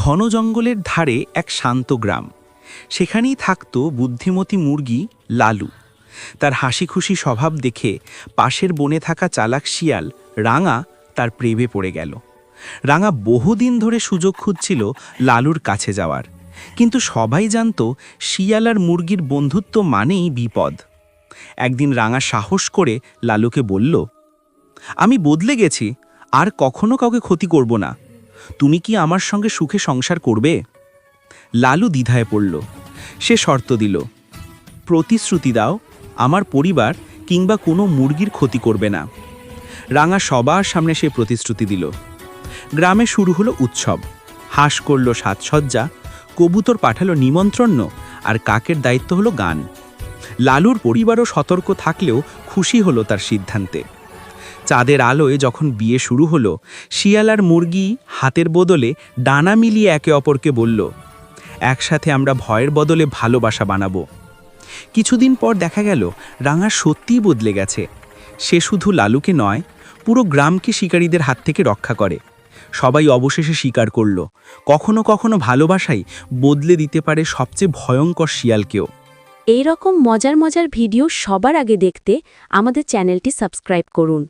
ঘন জঙ্গলের ধারে এক শান্ত গ্রাম। সেখানেই থাকত বুদ্ধিমতী মুরগি লালু। তার হাসি খুশি স্বভাব দেখে পাশের বনে থাকা চালাক শিয়াল রাঙা তার প্রেমে পড়ে গেল। রাঙা বহুদিন ধরে সুযোগ খুঁজছিল লালুর কাছে যাওয়ার। কিন্তু সবাই জানত শিয়াল আর মুরগির বন্ধুত্ব মানেই বিপদ। একদিন রাঙা সাহস করে লালুকে বলল, আমি বদলে গেছি, আর কখনো কাউকে ক্ষতি করব না। তুমি কি আমার সঙ্গে সুখে সংসার করবে? লালু দ্বিধায় পড়ল। সে শর্ত দিল। প্রতিশ্রুতি দাও, আমার পরিবার কিংবা কোনো মুরগির ক্ষতি করবে না। রাঙা সবার সামনে সে প্রতিশ্রুতি দিল। গ্রামে শুরু হলো উৎসব। হাঁস করল সাজসজ্জা, কবুতর পাঠালো নিমন্ত্রণ আর কাকের দায়িত্ব হলো গান। লালুর পরিবারও সতর্ক থাকলেও খুশি হলো তার সিদ্ধান্তে। চাঁদের আলোয় যখন বিয়ে শুরু হলো শিয়াল আর মুরগি হাতের বদলে ডানা মিলিয়ে একে অপরকে বলল, একসাথে আমরা ভয়ের বদলে ভালোবাসা বানাবো। কিছুদিন পর দেখা গেল, রাঙা সত্যিই বদলে গেছে। সে শুধু লালুকে নয়, পুরো গ্রামকে শিকারীদের হাত থেকে রক্ষা করে। সবাই অবশেষে স্বীকার করল। কখনো কখনো ভালোবাসাই বদলে দিতে পারে সবচেয়ে ভয়ঙ্কর শিয়ালকেও। এই রকম মজার মজার ভিডিও সবার আগে দেখতে আমাদের চ্যানেলটি সাবস্ক্রাইব করুন।